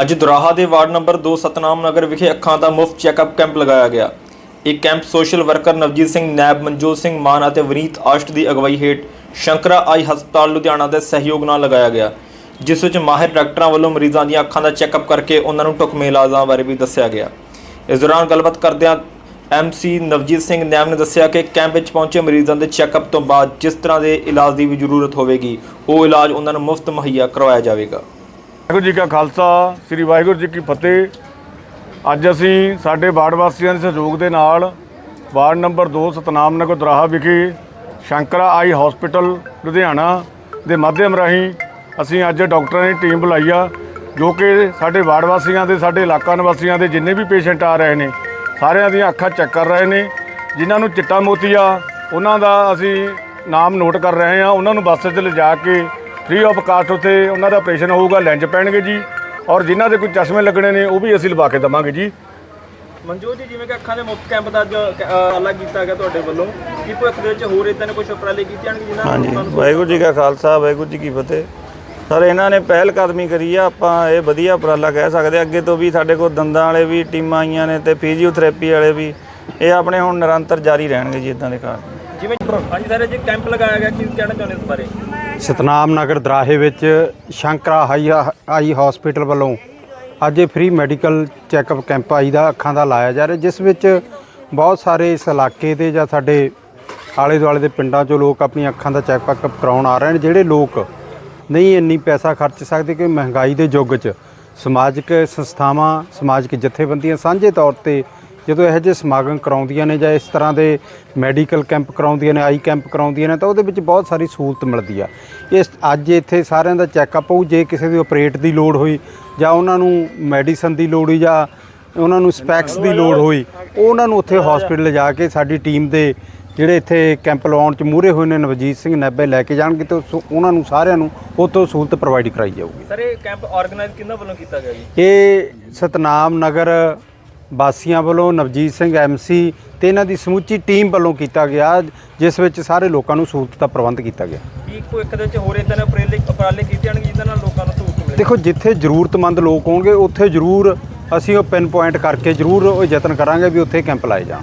ਅੱਜ ਦੁਰਾਹਾ ਦੇ ward number 2 Satnam ਨਗਰ ਵਿਖੇ ਅੱਖਾਂ ਦਾ ਮੁਫਤ ਚੈੱਕਅਪ ਕੈਂਪ ਲਗਾਇਆ ਗਿਆ। ਇਹ camp social worker Navjeet Singh, ਨੈਬ ਮਨਜੋਤ ਸਿੰਘ ਮਾਨ ਅਤੇ ਵਨੀਤ ਆਸ਼ਟ ਦੀ ਅਗਵਾਈ ਹੇਠ ਸ਼ੰਕਰਾ ਆਈ ਹਸਪਤਾਲ, ਲੁਧਿਆਣਾ ਦੇ ਸਹਿਯੋਗ ਨਾਲ ਲਗਾਇਆ ਗਿਆ, ਜਿਸ ਵਿੱਚ ਮਾਹਿਰ ਡਾਕਟਰਾਂ ਵੱਲੋਂ ਮਰੀਜ਼ਾਂ ਦੀਆਂ ਅੱਖਾਂ ਦਾ ਚੈੱਕਅਪ ਕਰਕੇ ਉਹਨਾਂ ਨੂੰ ਢੁਕਵੇਂ ਇਲਾਜਾਂ ਬਾਰੇ ਵੀ ਦੱਸਿਆ ਗਿਆ। ਇਸ ਦੌਰਾਨ ਗੱਲਬਾਤ ਕਰਦਿਆਂ ਐਮਸੀ ਨਵਜੀਤ ਸਿੰਘ ਨੈਮ ਨੇ ਦੱਸਿਆ ਕਿ ਕੈਂਪ ਵਿੱਚ ਪਹੁੰਚੇ ਮਰੀਜ਼ਾਂ ਦੇ ਚੈੱਕਅਪ ਤੋਂ ਬਾਅਦ ਜਿਸ ਤਰ੍ਹਾਂ ਦੇ ਇਲਾਜ ਦੀ ਵੀ ਜ਼ਰੂਰਤ ਹੋਵੇਗੀ, ਉਹ ਇਲਾਜ ਉਹਨਾਂ ਨੂੰ ਮੁਫਤ ਮੁਹੱਈਆ ਕਰਵਾਇਆ ਜਾਵੇਗਾ। ਵਾਹਿਗੁਰੂ ਜੀ ਕਾ ਖਾਲਸਾ, ਸ੍ਰੀ ਵਾਹਿਗੁਰੂ ਜੀ ਕੀ ਫਤਿਹ। ਅੱਜ ਅਸੀਂ ਸਾਡੇ ਵਾਰਡ ਵਾਸੀਆਂ ਦੇ ਸਹਿਯੋਗ ਦੇ ਨਾਲ ਵਾਰਡ ਨੰਬਰ 2 ਸਤਨਾਮ ਨਗਰ ਦਰਾਹਾ ਵਿਖੇ ਸ਼ੰਕਰਾ ਆਈ ਹਸਪੀਟਲ, ਲੁਧਿਆਣਾ ਦੇ ਮਾਧਿਅਮ ਰਾਹੀਂ ਅਸੀਂ ਅੱਜ ਡਾਕਟਰਾਂ ਦੀ ਟੀਮ ਬੁਲਾਈ ਆ, ਜੋ ਕਿ ਸਾਡੇ ਵਾਰਡ ਵਾਸੀਆਂ ਦੇ, ਸਾਡੇ ਇਲਾਕਾ ਨਿਵਾਸੀਆਂ ਦੇ ਜਿੰਨੇ ਵੀ ਪੇਸ਼ੈਂਟ ਆ ਰਹੇ ਨੇ, ਸਾਰਿਆਂ ਦੀਆਂ ਅੱਖਾਂ ਚੈੱਕ ਕਰ ਰਹੇ ਨੇ, ਜਿਨ੍ਹਾਂ ਨੂੰ ਚਿੱਟਾ ਮੋਤੀ ਆ, ਉਹਨਾਂ ਦਾ ਅਸੀਂ ਨਾਮ ਨੋਟ ਕਰ ਰਹੇ ਹਾਂ ਉਹਨਾਂ ਨੂੰ ਬੱਸ 'ਚ ਲਿਜਾ ਕੇ ਫ੍ਰੀ ਆਫ ਕਾਸਟ ਉੱਥੇ ਉਹਨਾਂ ਦਾ ਆਪਰੇਸ਼ਨ ਹੋਊਗਾ ਲੈਂਜ ਪੈਣਗੇ ਜੀ। ਔਰ ਜਿਨ੍ਹਾਂ ਦੇ ਕੋਈ ਚਸ਼ਮੇ ਲੱਗਣੇ ਨੇ ਉਹ ਵੀ ਅਸੀਂ ਲਵਾ ਕੇ ਦਵਾਂਗੇ ਜੀ। ਮਨਜੋਤ ਜੀ ਜਿਵੇਂ ਕਿ ਅੱਖਾਂ ਦੇ ਮੁਫਤ ਕੈਂਪ ਦਾ ਅੱਜ ਅਲੱਗ ਕੀਤਾ ਗਿਆ ਤੁਹਾਡੇ ਵੱਲੋਂ। ਕੀ ਭਵਿੱਖ ਦੇ ਵਿੱਚ ਹੋਰ ਇਦਾਂ ਦੇ ਕੁਝ ਉਪਰਾਲੇ ਕੀਤੇ ਜਾਣਗੇ ਜਿਨ੍ਹਾਂ ਹਾਂਜੀ ਵਾਹਿਗੁਰੂ ਜੀ ਕਾ ਖਾਲਸਾ ਵਾਹਿਗੁਰੂ ਜੀ ਕੀ ਫਤਿਹ। ਸਰ ਇਹਨਾਂ ਨੇ ਪਹਿਲ ਕਦਮੀ ਕਰੀ ਆ ਆਪਾਂ ਇਹ ਵਧੀਆ ਉਪਰਾਲਾ ਕਹਿ ਸਕਦੇ। ਅੱਗੇ ਤੋਂ ਵੀ ਸਾਡੇ ਕੋਲ ਦੰਦਾਂ ਵਾਲੇ ਵੀ ਟੀਮਾਂ ਆਈਆਂ ਨੇ ਤੇ ਫਿਜ਼ੀਓਥੈਰੇਪੀ ਵਾਲੇ ਵੀ। ਇਹ ਆਪਣੇ ਹੁਣ ਨਿਰੰਤਰ ਜਾਰੀ ਰਹਿਣਗੇ ਜੀ ਇਦਾਂ ਦੇ ਕਾਰਜ ਜਿਵੇਂ ਹਾਂਜੀ ਸਰ ਜੇ ਕੈਂਪ ਲਗਾਇਆ ਗਿਆ, ਕੀ ਕਹਿਣਾ ਚਾਹੁੰਦੇ ਇਸ ਬਾਰੇ? ਸਤਨਾਮ ਨਗਰ ਦਰਾਹੇ ਵਿੱਚ ਸ਼ੰਕਰਾ ਹਾਈ ਆਈ ਹਸਪੀਟਲ ਵੱਲੋਂ ਅੱਜ ਇਹ free medical checkup camp eye ਦਾ, ਅੱਖਾਂ ਦਾ ਲਾਇਆ ਜਾ ਰਿਹਾ, ਜਿਸ ਵਿੱਚ ਬਹੁਤ ਸਾਰੇ ਇਸ ਇਲਾਕੇ ਦੇ ਜਾਂ ਸਾਡੇ ਆਲੇ ਦੁਆਲੇ ਦੇ ਪਿੰਡਾਂ 'ਚੋਂ ਲੋਕ ਆਪਣੀਆਂ ਅੱਖਾਂ ਦਾ ਚੈੱਕਅਪ ਕਰਾਉਣ ਆ ਰਹੇ ਨੇ, ਜਿਹੜੇ ਲੋਕ ਨਹੀਂ ਇੰਨੀ ਪੈਸਾ ਖਰਚ ਸਕਦੇ ਕਿ ਮਹਿੰਗਾਈ ਦੇ ਯੁੱਗ 'ਚ ਸਮਾਜਿਕ ਸੰਸਥਾਵਾਂ, ਸਮਾਜਿਕ ਜਥੇਬੰਦੀਆਂ ਸਾਂਝੇ ਤੌਰ ਤੇ ਜਦੋਂ ਇਹੋ ਜਿਹੇ ਸਮਾਗਮ ਕਰਾਉਂਦੀਆਂ ਨੇ ਜਾਂ ਇਸ ਤਰ੍ਹਾਂ ਦੇ ਮੈਡੀਕਲ ਕੈਂਪ ਕਰਾਉਂਦੀਆਂ ਨੇ ਆਈ ਕੈਂਪ ਕਰਾਉਂਦੀਆਂ ਨੇ ਤਾਂ ਉਹਦੇ ਵਿੱਚ ਬਹੁਤ ਸਾਰੀ ਸਹੂਲਤ ਮਿਲਦੀ ਆ। ਇਸ ਅੱਜ ਇੱਥੇ ਸਾਰਿਆਂ ਦਾ ਚੈੱਕਅਪ ਹੋਊ ਜੇ ਕਿਸੇ ਦੀ ਆਪਰੇਟ ਦੀ ਲੋੜ ਹੋਈ ਜਾਂ ਉਹਨਾਂ ਨੂੰ ਮੈਡੀਸਨ ਦੀ ਲੋੜ ਹੋਈ ਜਾਂ ਉਹਨਾਂ ਨੂੰ ਸਪੈਕਸ ਦੀ ਲੋੜ ਹੋਈ ਉਹ ਉਹਨਾਂ ਨੂੰ ਉੱਥੇ ਹਸਪੀਟਲ ਜਾ ਕੇ ਸਾਡੀ ਟੀਮ ਦੇ ਜਿਹੜੇ ਇੱਥੇ ਕੈਂਪ ਲਵਾਉਣ ਚ ਮੂਹਰੇ ਹੋਏ ਨੇ ਨਵਜੀਤ ਸਿੰਘ ਨੱਬੇ ਲੈ ਕੇ ਜਾਣਗੇ ਤੇ ਉਸ- ਉਹਨਾਂ ਨੂੰ ਸਾਰਿਆਂ ਨੂੰ ਉੱਥੋਂ ਸਹੂਲਤ ਪ੍ਰੋਵਾਈਡ ਕਰਾਈ ਜਾਊਗੀ। ਸਰ ਇਹ ਕੈਂਪ ਆਰਗੇਨਾਈਜ਼ ਕਿੰਨਾ ਵੱਲੋਂ ਕੀਤਾ ਗਿਆ ਜੀ? ਇਹ ਸਤਨਾਮ ਨਗਰ ਵਾਸੀਆਂ ਵੱਲੋਂ ਨਵਜੀਤ ਸਿੰਘ ਐਮਸੀ ਤੇ ਇਹਨਾਂ ਦੀ ਸਮੁੱਚੀ ਟੀਮ ਵੱਲੋਂ ਕੀਤਾ ਗਿਆ ਜਿਸ ਵਿੱਚ ਸਾਰੇ ਲੋਕਾਂ ਨੂੰ ਸਹੂਲਤ ਦਾ ਪ੍ਰਬੰਧ ਕੀਤਾ ਗਿਆ। ਕੀ ਕੋਈ ਇੱਕ ਦੇ ਵਿੱਚ ਹੋਰ ਇਦਾਂ ਦੇ ਉਪਰਾਲੇ ਉਪਰਾਲੇ ਕੀਤੇ ਜਾਣਗੇ ਜਿਨ੍ਹਾਂ ਨਾਲ ਲੋਕਾਂ ਨੂੰ ਸਹੂਲਤ ਮਿਲੇ? ਦੇਖੋ ਜਿੱਥੇ ਜ਼ਰੂਰਤਮੰਦ ਲੋਕ ਹੋਣਗੇ ਉੱਥੇ ਜ਼ਰੂਰ ਅਸੀਂ ਉਹ ਪਿਨ ਪੁਆਇੰਟ ਕਰਕੇ ਜ਼ਰੂਰ ਉਹ ਯਤਨ ਕਰਾਂਗੇ ਵੀ ਉੱਥੇ ਕੈਂਪ ਲਾਏ ਜਾਣ।